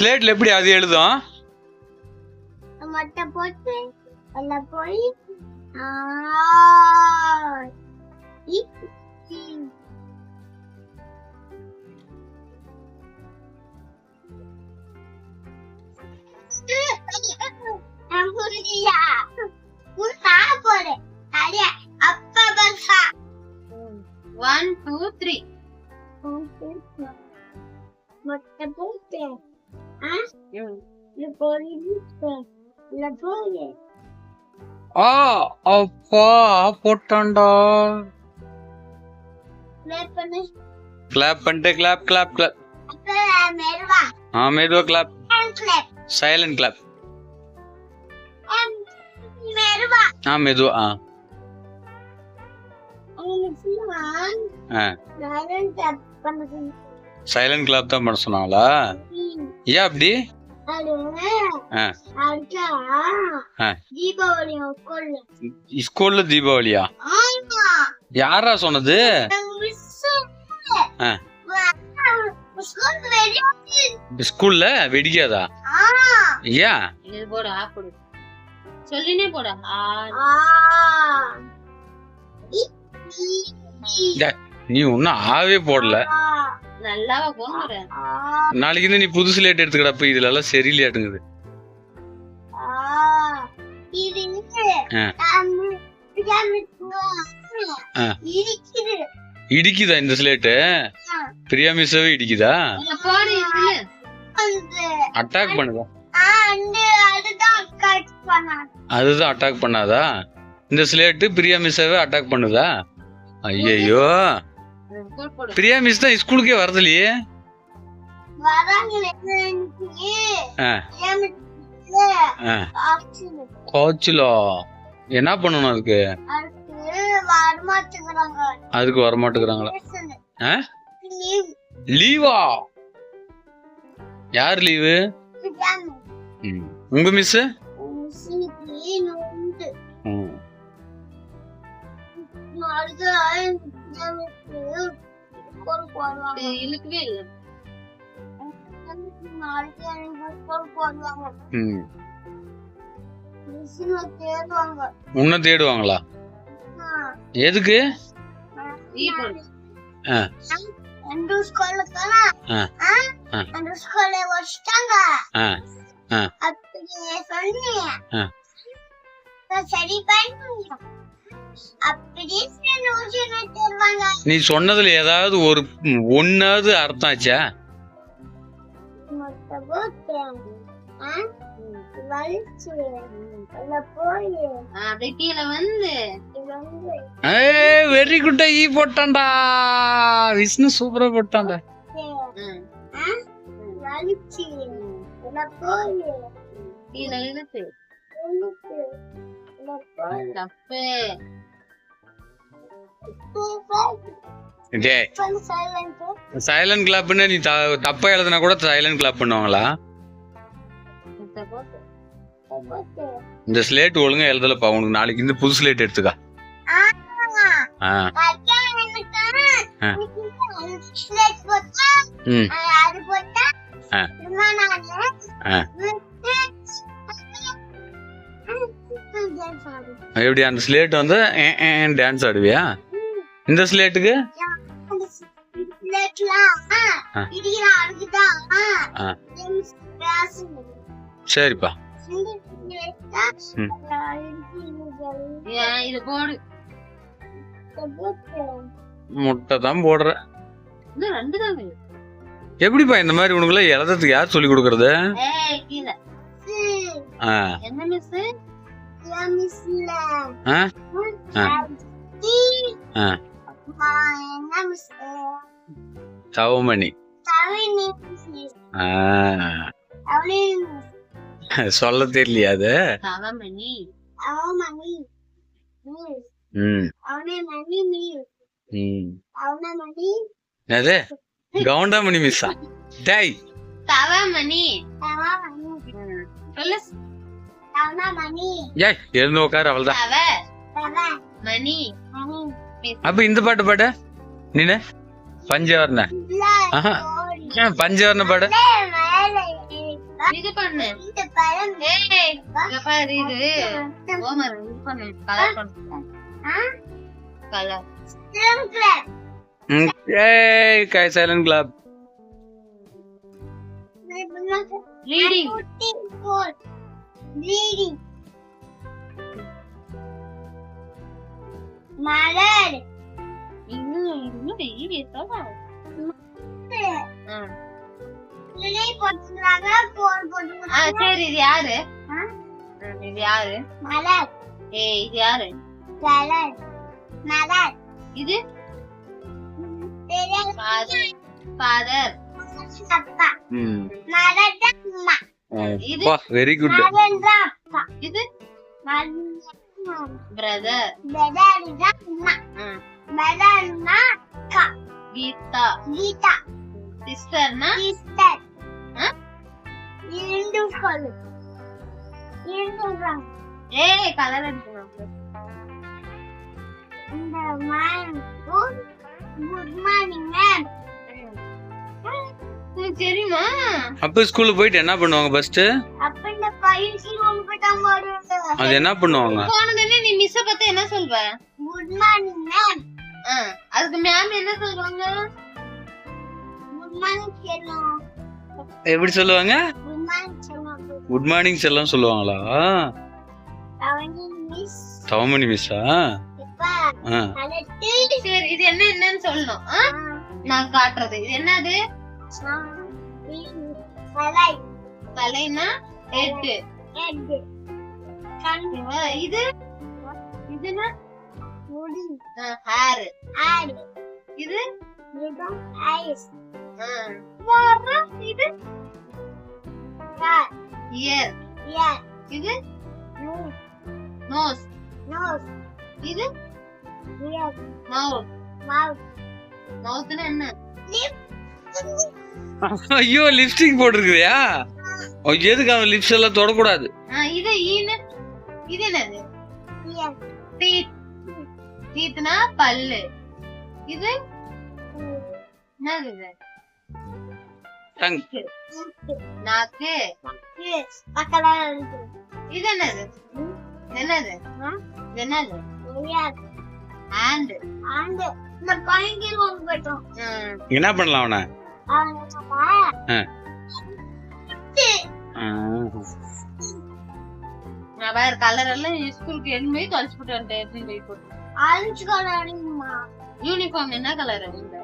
ஸ்லேட்ல எப்படி அது எழுதும்? மொட்டை போட்டு அதுல போய் ஆ, ஆ இது போயிட்டு இல்ல போய் ஆ அப்பா போட்டான்டா ப்ளே பண்ணு கிளாப் பண்ணிட்டு கிளாப் கிளாப் கிளாப் அப்ப மெருவா ஆ மெதுவா கிளாப் கிளாப் சைலண்ட் கிளாப் மெருவா ஆ மெதுவா ஆ உங்களுக்கு ஆ நான் டப் பண்ணுறேன் சைலண்ட் கிளாப் தான் பண்ண சொன்னாங்களா? ஏன் அப்படி? ஸ்கூல்ல. தீபாவளியா? ஆமா. யாரா சொன்னது? ஸ்கூல்ல வெடிக்காதா. ஆ. ஏன்? சொல்லினே போடு நீ ஒன்னும் ஆவே போடல. நாளைக்கு நீ புது ஸ்லேட் எடுத்துக்கிடப்ப இதுல எல்லாம். ஆ. இருக்குது இடிக்குதா. இந்த ஸ்லேட்டு. பிரியா மிஸ்ஸாவே இடிக்குதா? அட்டாக் பண்ணுதா? அதுதான் அட்டாக் பண்ணாதா? இந்த ஸ்லேட்டு பிரியா மிஸ்ஸாவே அட்டாக் பண்ணுதா? போடு பிரியா மிஸ் தான் ஸ்கூலுக்கே வரதில்லையே? காய்ச்சலா. என்ன பண்ணணும் அதுக்கு? அதுக்கு அதுக்கு வரமாட்டேங்கிறாங்களா. லீவா. யார் லீவு. உங்க மிஸ் போடுவாங்க. இழுக்கவே இல்ல. நாளைக்கு எனக்கு போடுவாங்க. உன்னை தேடுவாங்களா? ஆ. எதுக்கு? சரி பண்ணி நீ சொன்னதுல ஏதாவது ஒரு ம், ஒண்ணாவது அர்த்தம் ஆச்சா? வெரி குட்டா ஈ போட்டான்டா விஷ்ணு சூப்பரா போட்டான்டா கீழே இழுத்து. தப்பு. சைலண்ட் சைலண்ட் கிளாப்னு நீ தப்பா எழுதுனா கூட சைலண்ட் கிளாப் பண்ணுவாங்களா? இந்த ஸ்லேட் ஒழுங்கா எழுதலப்பா. உனக்கு நாளைக்கு இந்த புது ஸ்லேட் எடுத்துக்கா. எப்படி அந்த ஸ்லேட் வந்து டான்ஸ் ஆடுவியா? இந்த ஸ்லேட்டுக்கு? சரிப்பா. முட்டை தான் போடுற இன்னும் ரெண்டு தான் எப்படிப்பா இந்த மாதிரி உனக்குலாம் எழுதுறதுக்கு யார் சொல்லி கொடுக்கறது? ஆ. என்ன மிஸ் மிஸ்ல ஆ? ஆ. தவமணி. சொல்ல தெரியலையா அது? அது கவுண்டாமணி மிஸ்ஸா? டேய். தவமணி. சொல்லு. ஏய் எழுந்து உட்காரு அவள்தான். மணி. மணி. அப்ப இந்த பாட்டு பாடு. நீனு பஞ்சவர்ண. பஞ்சவர்ண பாடு. இது பண்ணு. Colour silent clap reading Reading. மலர். இன்னும் ஆ போட்டுக்கிறாங்க சரி இது யாரு? இது யாரு? மலர். ஏய் இது யாரு? மலர் மலர். இது? தெரியாது ஃபாதர் ஃபாதர் அப்பா. ம். மலர் தான் அம்மா இது? வெரி குட் மலர் தான் அப்பா. இது? பிரதர் அம்மா அக்கா கீதா கீதா சிஸ்டர்னா சிஸ்டர்? இரண்டு சொல்லு இரண்டு சொல்றாங்க ஏய் கலர் எடுக்கணும் இந்த மேம் குட் மார்னிங் மேம் தெரியுமா அப்ப ஸ்கூலுக்கு போயிட்டு என்ன பண்ணுவாங்க ஃபர்ஸ்ட் அப்ப இந்த பயிற்சி அது என்ன பண்ணுவாங்க? போனதுன்னு நீ மிஸ்ஸ பத்தி என்ன சொல்வ குட் மார்னிங் மேம் ஆ, அதுக்கு மேம் என்ன சொல்றாங்க? குட் மார்னிங் செல்லம் எப்படி சொல்லுவாங்க? குட் மார்னிங் செல்லம் குட் மார்னிங் செல்லம் சொல்லுவாங்களா? மிஸ் தவமணி மிஸ்ஸா சரி இது என்ன என்னன்னு சொல்லணும்? நான் காட்டுறது. இது என்னது? தலைனா ஹெட் கண் இது? இதுனா முடி ஹேர் ஆடு இது? இதுதான் ஐஸ் ஆ, இது? கார் இயர் இயர் இது? நோஸ் நோஸ் நோஸ் இது? இயர் மவுத் மவுத் மவுத்னா என்ன? ஐயோ லிப்ஸ்டிக் போட்டிருக்கிறியா? ஓ, எதுக்கு அவன் லிப்ஸ் எல்லாம் தொடக்கூடாது? இது ஈனு இது என்னது? டீத் டீத்னா பல்லு. இது என்னது டங் நாக்கு. இது என்னது? என்னது? என்னது? ஹேண்ட் அந்த இந்த பையன் ஒன்று போயிட்டோம். என்ன பண்ணலாம் அவனை? அவன் வேற கலர் எல்லாம் ஸ்கூலுக்கு எதுவுமே தொலைச்சு போட்டு வந்துட்டேன் போட்டு. ஆரஞ்சு கலர் அடிக்குமா யூனிஃபார்ம் என்ன கலர் இந்த